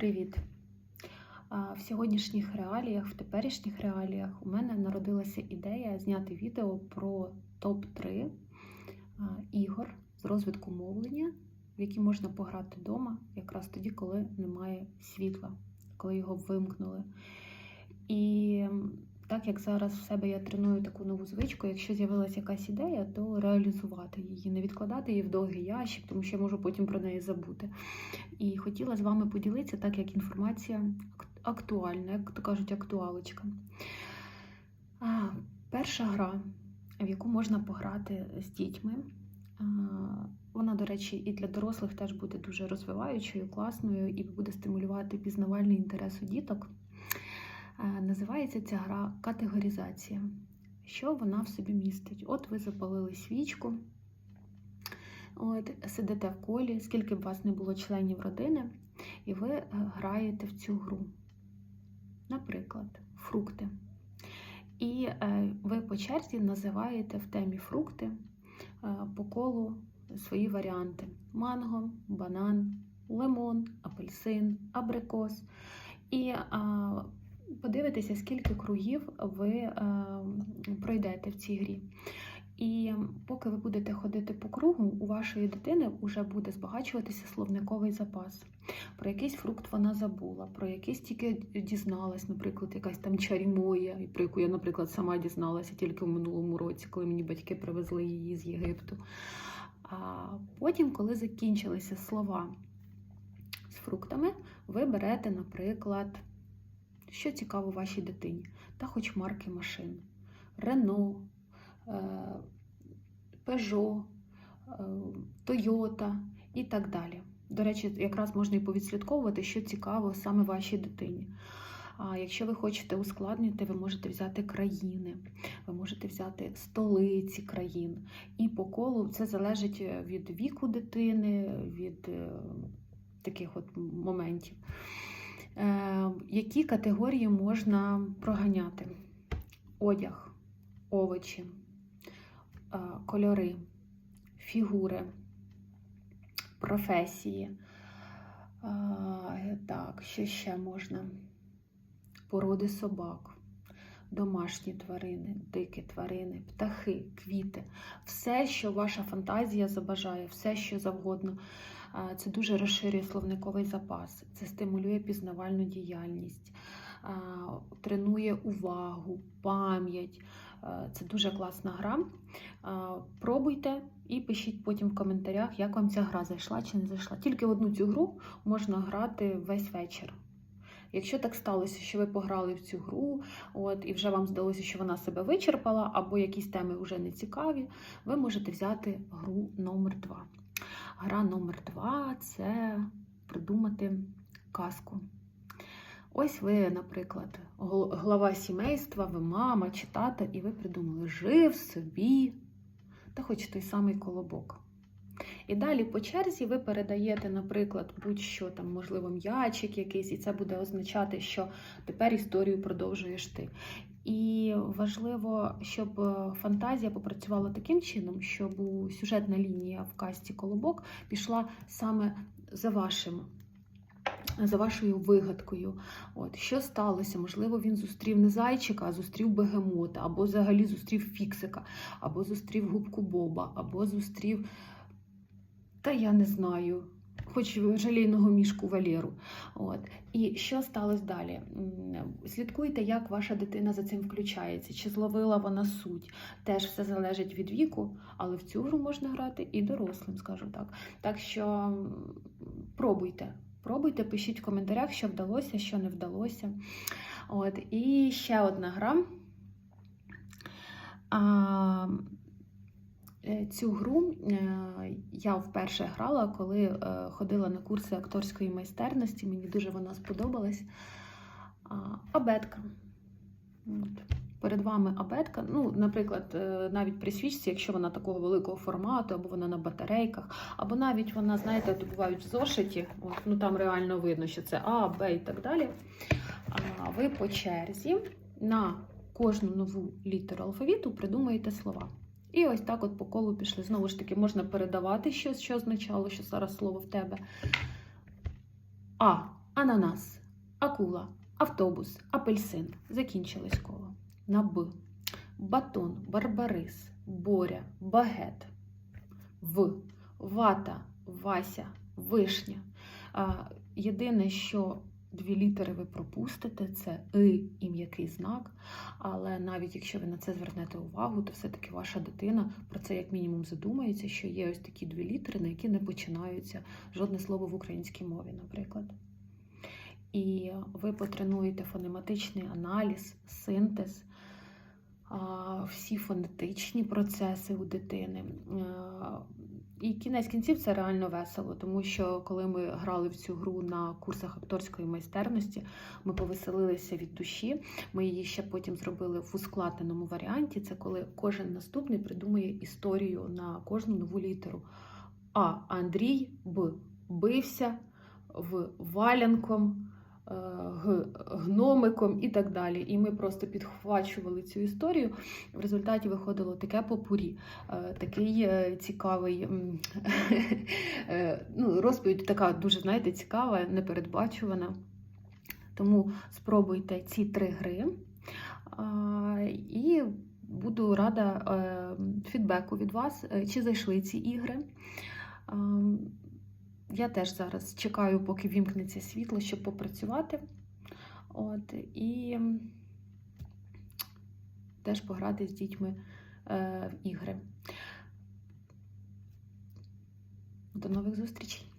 Привіт! В сьогоднішніх реаліях, в теперішніх реаліях у мене народилася ідея зняти відео про топ-3 ігор з розвитку мовлення, в які можна пограти вдома, якраз тоді, коли немає світла, коли його вимкнули. І так як зараз в себе я треную таку нову звичку, якщо з'явилася якась ідея, то реалізувати її, не відкладати її в довгий ящик, тому що я можу потім про неї забути. І хотіла з вами поділитися, так як інформація актуальна, як то кажуть, актуалочка. А, перша гра, в яку можна пограти з дітьми. Вона, до речі, і для дорослих теж буде дуже розвиваючою, класною і буде стимулювати пізнавальний інтерес у діток. Називається ця гра категоризація. Що вона в собі містить? От ви запалили свічку, от, сидите в колі, скільки б вас не було членів родини, і ви е, граєте в цю гру. Наприклад, фрукти. І е, ви по черзі називаєте в темі фрукти е, по колу свої варіанти: манго, банан, лимон, апельсин, абрикос. І е, подивитеся, скільки кругів ви е, пройдете в цій грі. І поки ви будете ходити по кругу, у вашої дитини вже буде збагачуватися словниковий запас. Про якийсь фрукт вона забула, про якийсь тільки дізналась, наприклад, якась там чарімоя, про яку я, наприклад, сама дізналася тільки в минулому році, коли мені батьки привезли її з Єгипту. А потім, коли закінчилися слова з фруктами, ви берете, наприклад, що цікаво вашій дитині, та хоч марки машин. Рено, Peugeot, Toyota і так далі. До речі, якраз можна і повідслідковувати, що цікаво саме вашій дитині. А якщо ви хочете ускладнити, ви можете взяти країни, ви можете взяти столиці країн. І по колу це залежить від віку дитини, від е, таких от моментів. Е, Які категорії можна проганяти? Одяг, овочі, е, кольори, фігури, професії. Е, Так, що ще можна? Породи собак, домашні тварини, дикі тварини, птахи, квіти. Все, що ваша фантазія забажає, все, що завгодно. Це дуже розширює словниковий запас, це стимулює пізнавальну діяльність, тренує увагу, пам'ять. Це дуже класна гра. Пробуйте і пишіть потім в коментарях, як вам ця гра зайшла чи не зайшла. Тільки одну цю гру можна грати весь вечір. Якщо так сталося, що ви пограли в цю гру, от, і вже вам здалося, що вона себе вичерпала, або якісь теми вже не цікаві, ви можете взяти гру номер 2 Гра номер 2 це придумати казку. Ось ви, наприклад, глава сімейства, ви мама чи тата, і ви придумали жив собі, та хоч той самий колобок. І далі по черзі ви передаєте, наприклад, будь-що там, можливо, м'ячик якийсь, і це буде означати, що тепер історію продовжуєш ти. І важливо, щоб е, фантазія попрацювала таким чином, щоб сюжетна лінія в касті колобок пішла саме за вашим. За вашою вигадкою, от що сталося? Можливо, він зустрів не зайчика, а зустрів бегемота, або взагалі зустрів фіксика, або зустрів губку Боба, або зустрів та я не знаю, хоч жалійного мішку Валєру. От. І що сталося далі? Слідкуйте, як ваша дитина за цим включається, чи зловила вона суть. Теж все залежить від віку, але в цю гру можна грати і дорослим, скажу так. Так що пробуйте. Пробуйте, пишіть в коментарях, що вдалося, що не вдалося. От. І ще одна гра. А, Цю гру е, я вперше грала, коли е, ходила на курси акторської майстерності. Мені дуже вона сподобалась. Абетка. Перед вами абетка. Ну, наприклад, е, навіть при свічці, якщо вона такого великого формату, або вона на батарейках, або навіть вона, знаєте, от бувають в зошиті, от, ну там реально видно, що це А, Б і так далі. А ви по черзі на кожну нову літеру алфавіту придумаєте слова. І ось так от по колу пішли. Знову ж таки, можна передавати щось, що означало, що зараз слово в тебе. А ананас, акула, автобус, апельсин. Закінчилось коло. На Б. Батон, барбарис, боря, багет. В. Вата, Вася, вишня. Єдине, що дві літери ви пропустите, це И і м'який знак. Але навіть якщо ви на це звернете увагу, то все-таки ваша дитина про це як мінімум задумається, що є ось такі дві літери, на які не починаються жодне слово в українській мові, наприклад. І ви потренуєте фонематичний аналіз, синтез, всі фонетичні процеси у дитини. І кінець кінців це реально весело, тому що коли ми грали в цю гру на курсах акторської майстерності, ми повеселилися від душі. Ми її ще потім зробили в ускладненому варіанті. Це коли кожен наступний придумує історію на кожну нову літеру. А. Андрій Б. Бився в валянком. Е, гномиком і так далі. І ми просто підхвачували цю історію. В результаті виходило таке попурі, е, такий е, цікавий ну, розповідь така дуже, знаєте, цікава, непередбачувана. Тому спробуйте ці три гри. І буду рада фідбеку від вас, чи зайшли ці ігри. Я теж зараз чекаю, поки вімкнеться світло, щоб попрацювати. От, і теж пограти з дітьми е, в ігри. До нових зустрічей!